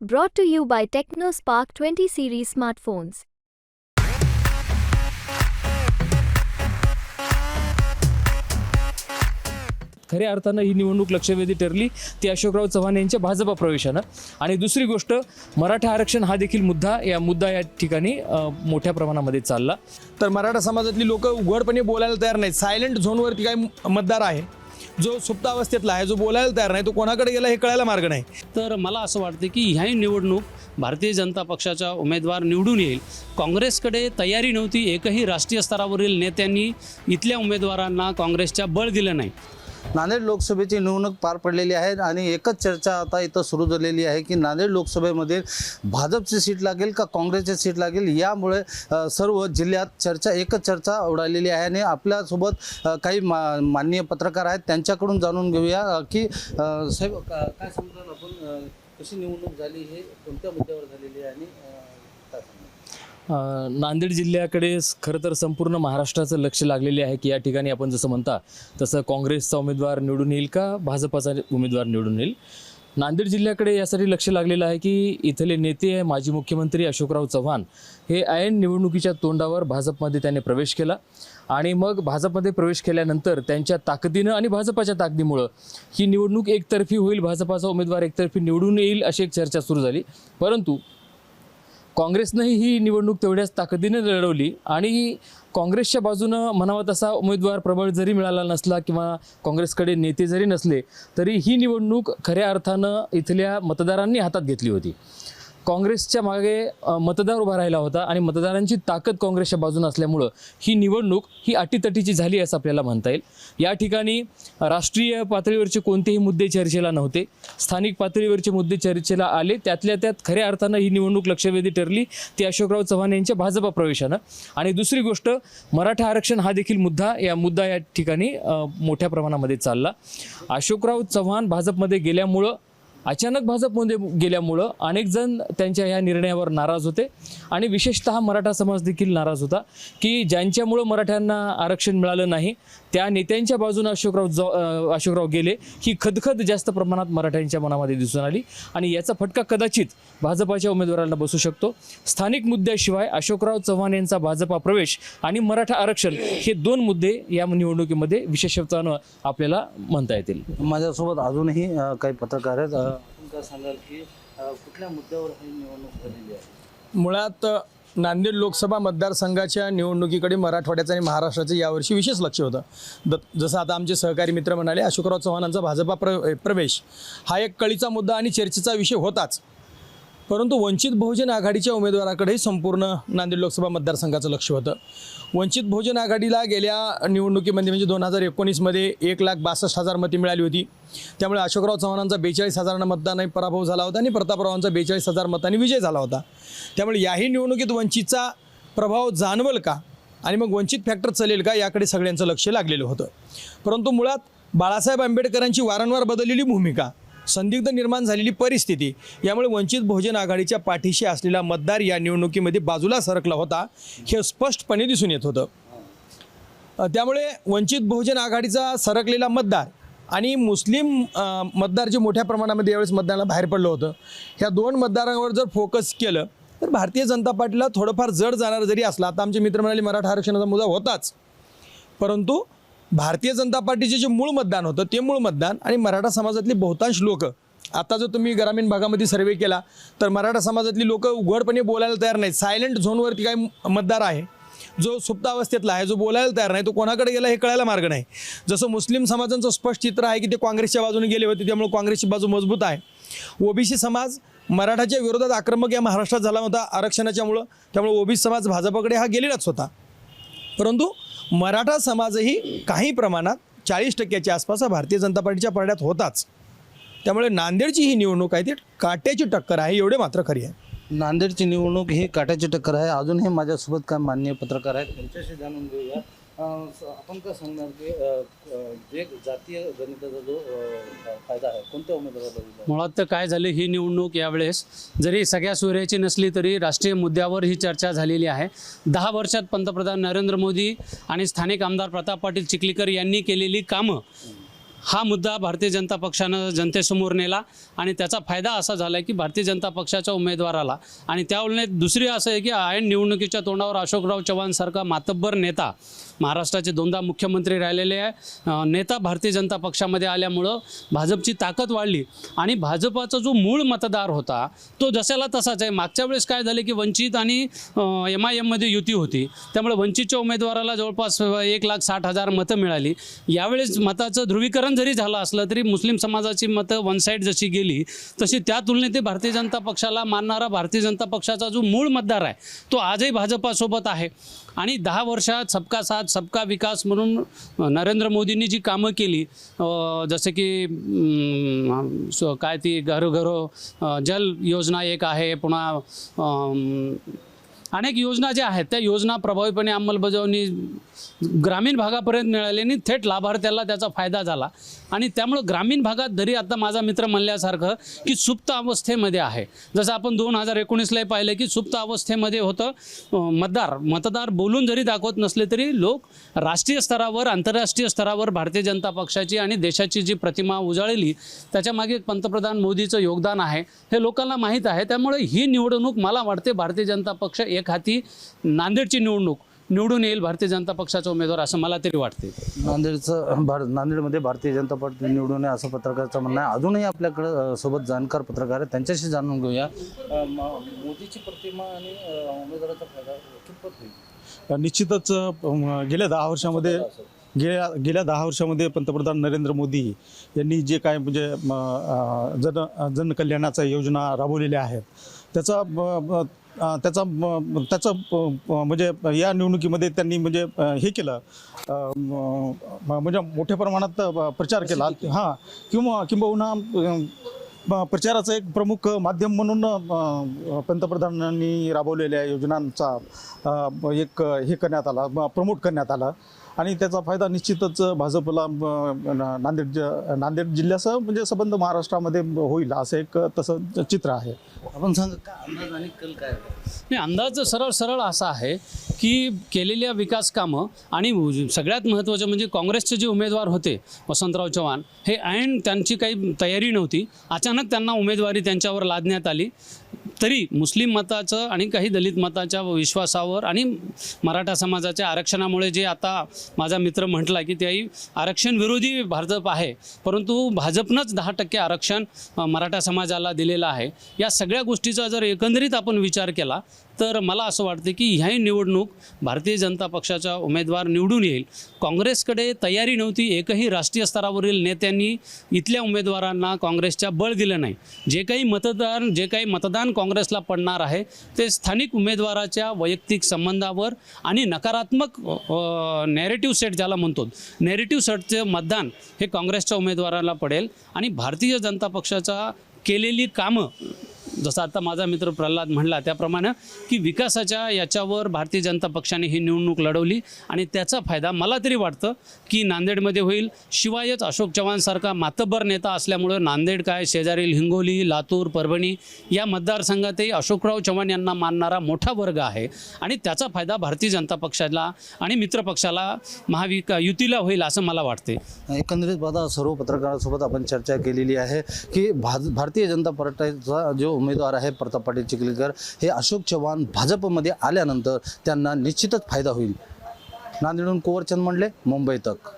Brought to you by TechnoSpark 20 series smartphones. खऱ्या अर्थानं ही निवडणूक लक्षवेधी ठरली. ती अशोकराव चव्हाण यांच्या भाजपा प्रवेशानं. आणि दुसरी गोष्ट मराठा आरक्षण हा देखील मुद्दा या मुद्दा या ठिकाणी मोठ्या प्रमाणामध्ये चालला. तर मराठा समाजातली लोक उघडपणे बोलायला तयार नाहीत. सायलेंट झोनवरती काही मतदार आहे जो सुप्तावस्थेतला आहे जो बोलायला तयार नाही तो कोणाकडे गेला हे कळायला मार्ग नाही. तर मला असं वाटतं की ह्याही निवडणूक भारतीय जनता पक्षाचा उमेदवार निवडून येईल. काँग्रेसकडे तयारी नव्हती एकही राष्ट्रीय स्तरावरील नेत्यांनी इथल्या उमेदवारांना काँग्रेसच्या बळ दिलं नाही. नांदेड लोकसभेची निवडणूक पार पडलेली आहे आणि एकच चर्चा आता इथं सुरू झालेली आहे की नांदेड लोकसभेमध्ये भाजपची सीट लागेल का काँग्रेसची सीट लागेल? यामुळे सर्व जिल्ह्यात चर्चा एकच चर्चा उडालेली आहे आणि आपल्यासोबत काही मा माननीय पत्रकार आहेत. त्यांच्याकडून जाणून घेऊया की साहेब काय समजा आपण कशी निवडणूक झाली हे कोणत्या मुद्द्यावर झालेली आहे आणि नांदेड जिल्ह्याकडे स- खरं तर संपूर्ण महाराष्ट्राचं लक्ष लागलेले आहे की या ठिकाणी आपण जसं म्हणता तसं काँग्रेसचा उमेदवार निवडून येईल का भाजपाचा उमेदवार निवडून येईल? नांदेड जिल्ह्याकडे यासाठी लक्ष लागलेलं आहे की इथले नेते माजी मुख्यमंत्री अशोकराव चव्हाण. हे ऐन निवडणुकीच्या तोंडावर भाजपमध्ये त्याने प्रवेश केला आणि मग भाजपमध्ये प्रवेश केल्यानंतर त्यांच्या ताकदीनं आणि भाजपाच्या ताकदीमुळं ही निवडणूक एकतर्फी होईल भाजपाचा उमेदवार एकतर्फी निवडून येईल अशी एक चर्चा सुरू झाली. परंतु काँग्रेसनंही ही निवडणूक तेवढ्याच ताकदीने लढवली आणि काँग्रेसच्या बाजूनं म्हणावा तसा उमेदवार प्रबळ जरी मिळाला नसला किंवा काँग्रेसकडे नेते जरी नसले तरी ही निवडणूक खऱ्या अर्थानं इथल्या मतदारांनी हातात घेतली होती. काँग्रेसच्या मागे मतदार उभा राहिला होता आणि मतदारांची ताकद काँग्रेसच्या बाजूने असल्यामुळं ही निवडणूक ही अटीतटीची झाली असं आपल्याला म्हणता येईल. या ठिकाणी राष्ट्रीय पातळीवरचे कोणतेही मुद्दे चर्चेला नव्हते. स्थानिक पातळीवरचे मुद्दे चर्चेला आले. त्यातल्या त्यात खऱ्या अर्थानं ही निवडणूक लक्षवेधी ठरली. ती अशोकराव चव्हाण यांच्या भाजपा प्रवेशानं. आणि दुसरी गोष्ट मराठा आरक्षण हा देखील मुद्दा या मुद्दा या ठिकाणी मोठ्या प्रमाणामध्ये चालला. अशोकराव चव्हाण भाजपमध्ये गेल्यामुळं अचानक भाजपमध्ये गेल्यामुळं अनेक जण त्यांच्या या निर्णयावर नाराज होते. आणि विशेषतः मराठा समाज देखील नाराज होता की ज्यांच्यामुळं मराठ्यांना आरक्षण मिळालं नाही त्या नेत्यांच्या बाजूनं अशोकराव ज अशोकराव गेले ही खदखद जास्त प्रमाणात मराठ्यांच्या मनामध्ये दिसून आली. आणि याचा फटका कदाचित भाजपाच्या उमेदवारांना बसू शकतो. स्थानिक मुद्द्याशिवाय अशोकराव चव्हाण यांचा भाजपा प्रवेश आणि मराठा आरक्षण हे दोन मुद्दे या निवडणुकीमध्ये विशेषत्वानं आपल्याला म्हणता येतील. माझ्यासोबत अजूनही काही पत्रकार आहेत. आपण काय सांगाल की कुठल्या मुद्द्यावर ही निवडणूक झालेली आहे? मुळात नांदेड लोकसभा मतदारसंघाच्या निवडणुकीकडे मराठवाड्याचं आणि महाराष्ट्राचं यावर्षी विशेष लक्ष होतं. द जसं आता आमचे सहकारी मित्र म्हणाले अशोकराव चव्हाणांचा भाजपा प्र प्रवेश हा एक कळीचा मुद्दा आणि चर्चेचा विषय होताच. परंतु वंचित बहुजन आघाडीच्या उमेदवाराकडेही संपूर्ण नांदेड लोकसभा मतदारसंघाचं लक्ष होतं. वंचित बहुजन आघाडीला गेल्या निवडणुकीमध्ये म्हणजे दोन हजार एकोणीसमध्ये एक लाख बासष्ट हजार मते मिळाली होती. त्यामुळे अशोकराव चव्हाणांचा बेचाळीस हजारांना मतदानाने पराभव झाला होता आणि प्रतापरावांचा बेचाळीस हजार मतांनी विजय झाला होता. त्यामुळे याही निवडणुकीत वंचितचा प्रभाव जाणवल का? आणि मग वंचित फॅक्टर चालेल का? याकडे सगळ्यांचं लक्ष लागलेलं होतं. परंतु मुळात बाळासाहेब आंबेडकरांची वारंवार बदललेली भूमिका संदिग्ध निर्माण झालेली परिस्थिती. यामुळे वंचित बहुजन आघाडीच्या पाठीशी असलेला मतदार या निवडणुकीमध्ये बाजूला सरकला होता हे स्पष्टपणे दिसून येत होतं. त्यामुळे वंचित बहुजन आघाडीचा सरकलेला मतदार आणि मुस्लिम मतदार जे मोठ्या प्रमाणामध्ये यावेळेस मतदानाला बाहेर पडलं होतं ह्या दोन मतदारांवर जर फोकस केलं तर भारतीय जनता पार्टीला थोडंफार जड जाणार जरी असला आता आमचे मित्र म्हणाले मराठा आरक्षणाचा मुद्दा होताच. परंतु भारतीय जनता पार्टीचे जे मूळ मतदान होतं ते मूळ मतदान आणि मराठा समाजातली बहुतांश लोक. आता जर तुम्ही ग्रामीण भागामध्ये सर्वे केला तर मराठा समाजातली लोक उघडपणे बोलायला तयार नाहीत. सायलेंट झोनवरती काही मतदार आहे. जो सुप्तावस्थेतला आहे जो बोलायला तयार नाही तो कोणाकडे गेला हे कळायला मार्ग नाही. जसं मुस्लिम समाजांचं स्पष्ट चित्र आहे की ते काँग्रेसच्या बाजूने गेले होते त्यामुळे काँग्रेसची बाजू मजबूत आहे. ओबीसी समाज मराठाच्या विरोधात आक्रमक या महाराष्ट्रात झाला होता आरक्षणाच्यामुळं. त्यामुळे ओबीसी समाज भाजपाकडे हा गेलेलाच होता. परंतु मराठा समाजही काही प्रमाणात चाळीस टक्क्याच्या आसपास हा भारतीय जनता पार्टीच्या पडद्यात होताच. त्यामुळे नांदेडची ही निवडणूक आहे ती काट्याची टक्कर आहे एवढे मात्र खरी आहे. नांदेडची निवडणूक ही काट्याची टक्कर आहे. अजूनही माझ्यासोबत काय माननीय पत्रकार आहेत त्यांच्याशी जाणून घेऊया. आपण काय सांगणार की जे जातीय गणिताचा जो फायदा आहे कोणत्या उमेदवाराला मुळात तर काय झालं ही निवडणूक यावेळेस जरी सगळ्या सूर्याची नसली तरी राष्ट्रीय मुद्द्यावर ही चर्चा झालेली आहे. दहा वर्षात पंतप्रधान नरेंद्र मोदी आणि स्थानिक आमदार प्रताप पाटील चिखलीकर यांनी केलेली कामं हा मुद्दा भारतीय जनता पक्षानं जनतेसमोर नेला आणि त्याचा फायदा असा झाला की भारतीय जनता पक्षाच्या उमेदवाराला आणि त्यावेळेस दुसरी असं आहे की आयन निवडणुकीच्या तोंडावर अशोकराव चव्हाणसारखा मातब्बर नेता महाराष्ट्राचे दोनदा मुख्यमंत्री राहिलेले आहे. नेता भारतीय जनता पक्षामध्ये आल्यामुळं भाजपची ताकद वाढली आणि भाजपाचा जो मूळ मतदार होता तो जशाला तसाच आहे. मागच्या वेळेस काय झाले की वंचित आणि एम आय एममध्ये युती होती. त्यामुळे वंचितच्या उमेदवाराला जवळपास एक लाख साठ हजार मतं मिळाली. यावेळेस मताचं ध्रुवीकरण जरी झालं असलं तरी मुस्लिम समाजाची मतं वन साईड जशी गेली तशी त्या तुलनेत ते भारतीय जनता पक्षाला मानणारा भारतीय जनता पक्षाचा जो मूळ मतदार आहे तो आजही भाजपासोबत आहे. आणि दहा वर्षात सबका साथ सबका विकास म्हणून नरेंद्र मोदींनी जी कामं केली जसं जसे की काय ती घरोघरो जल योजना एक आहे पुन्हा अनेक योजना ज्या आहेत त्या योजना प्रभावीपणे अंमलबजावणी ग्रामीण भागापर्यंत मिळाल्याने थेट लाभार्थ्याला त्याचा फायदा झाला. आणि त्यामुळं ग्रामीण भागात जरी आता माझा मित्र म्हणल्यासारखं की सुप्त अवस्थेमध्ये आहे. जसं आपण दोन हजार एकोणीसलाही पाहिलं की सुप्त अवस्थेमध्ये होतं मतदार मतदार बोलून जरी दाखवत नसले तरी लोक राष्ट्रीय स्तरावर आंतरराष्ट्रीय स्तरावर भारतीय जनता पक्षाची आणि देशाची जी प्रतिमा उजाळली त्याच्यामागे पंतप्रधान मोदीचं योगदान आहे हे लोकांना माहीत आहे. त्यामुळे ही निवडणूक मला वाटते भारतीय जनता पक्ष एक हाती नांदेडची निवडणूक. निवडून येईल भारतीय जनता पक्षाचा उमेदवार असं मला तरी वाटते नांदेडचं भार नांदेडमध्ये भारतीय जनता पार्टी निवडून आहे असं पत्रकाराचं म्हणणं आहे. अजूनही आपल्याकडं सोबत जाणकार पत्रकार आहे त्यांच्याशी जाणून घेऊया. मोदीची प्रतिमा आणि उमेदवाराचा फायदा कितपत होईल? निश्चितच गेल्या दहा वर्षामध्ये गेल्या गेल्या दहा वर्षामध्ये पंतप्रधान नरेंद्र मोदी यांनी जे काय म्हणजे जन जनकल्याणाच्या योजना राबवलेल्या आहेत. त्याचा त्याचा त्याचा म्हणजे या निवडणुकीमध्ये त्यांनी म्हणजे हे केलं. म्हणजे मोठ्या प्रमाणात प्रचार केला. हां. किंवा किंबहुना प्रचाराचं एक प्रमुख माध्यम म्हणून पंतप्रधानांनी राबवलेल्या योजनांचा एक हे करण्यात आला प्रमोट करण्यात आला. आणि त्याचा फायदा निश्चितच भाजपला नांदेड ज- नांदेड जिल्ह्यासह म्हणजे संबंध महाराष्ट्रामध्ये होईल असं एक तसं चित्र आहे. आपण सांगा का अंदाज आणि कल काय आहे? नाही अंदाज सरळ सरळ असा आहे की केलेल्या विकास कामं आणि सगळ्यात महत्त्वाचं म्हणजे काँग्रेसचे जे उमेदवार होते वसंतराव चव्हाण हे ऐन त्यांची काही तयारी नव्हती. अचानक त्यांना उमेदवारी त्यांच्यावर लादण्यात आली. तरी मुस्लिम मताचं आणि काही दलित मताच्या विश्वासावर आणि मराठा समाजाच्या आरक्षणामुळे जे आता माझा मित्र म्हटला की त्याही आरक्षण विरोधी भाजप आहे परंतु भाजपनंच दहा टक्के आरक्षण मराठा समाजाला दिलेलं आहे. या सगळ्या गोष्टीचा जर एकंदरीत आपण विचार केला तर मला असं वाटतं की ह्याही निवडणूक भारतीय जनता पक्षाचा उमेदवार निवडून येईल. काँग्रेसकडे तयारी नव्हती एकही राष्ट्रीय स्तरावरील नेत्यांनी इथल्या उमेदवारांना काँग्रेसच्या बळ दिलं नाही. जे काही मतदान जे काही मतदान काँग्रेसला पडणार आहे ते स्थानिक उमेदवाराच्या वैयक्तिक संबंधावर आणि नकारात्मक नॅरेटिव्ह सेट ज्याला म्हणतो नॅरेटिव्ह सेटचं मतदान हे काँग्रेसच्या उमेदवाराला पडेल. आणि भारतीय जनता पक्षाचा केलेली कामं जसं आता माझा मित्र प्रल्हाद म्हणला त्याप्रमाणे की विकासाच्या याच्यावर भारतीय जनता पक्षाने ही निवडणूक लढवली आणि त्याचा फायदा मला तरी वाटतं की नांदेडमध्ये होईल. शिवायच अशोक चव्हाणसारखा मातब्बर नेता असल्यामुळं नांदेड काय शेजारील हिंगोली लातूर परभणी या मतदारसंघातही अशोकराव चव्हाण यांना मानणारा मोठा वर्ग आहे. आणि त्याचा फायदा भारतीय जनता पक्षाला आणि मित्रपक्षाला महाविका युतीला होईल असं मला वाटते. एकंदरीत बाधा सर्व पत्रकारांसोबत आपण चर्चा केलेली आहे की भारतीय जनता पार्टीचा जो उमेदवार आहे प्रताप पाटील चिखलीकर. हे अशोक चव्हाण भाजपमध्ये आल्यानंतर त्यांना निश्चितच फायदा होईल. नांदेडून कुवरचंद म्हणले मुंबई तक.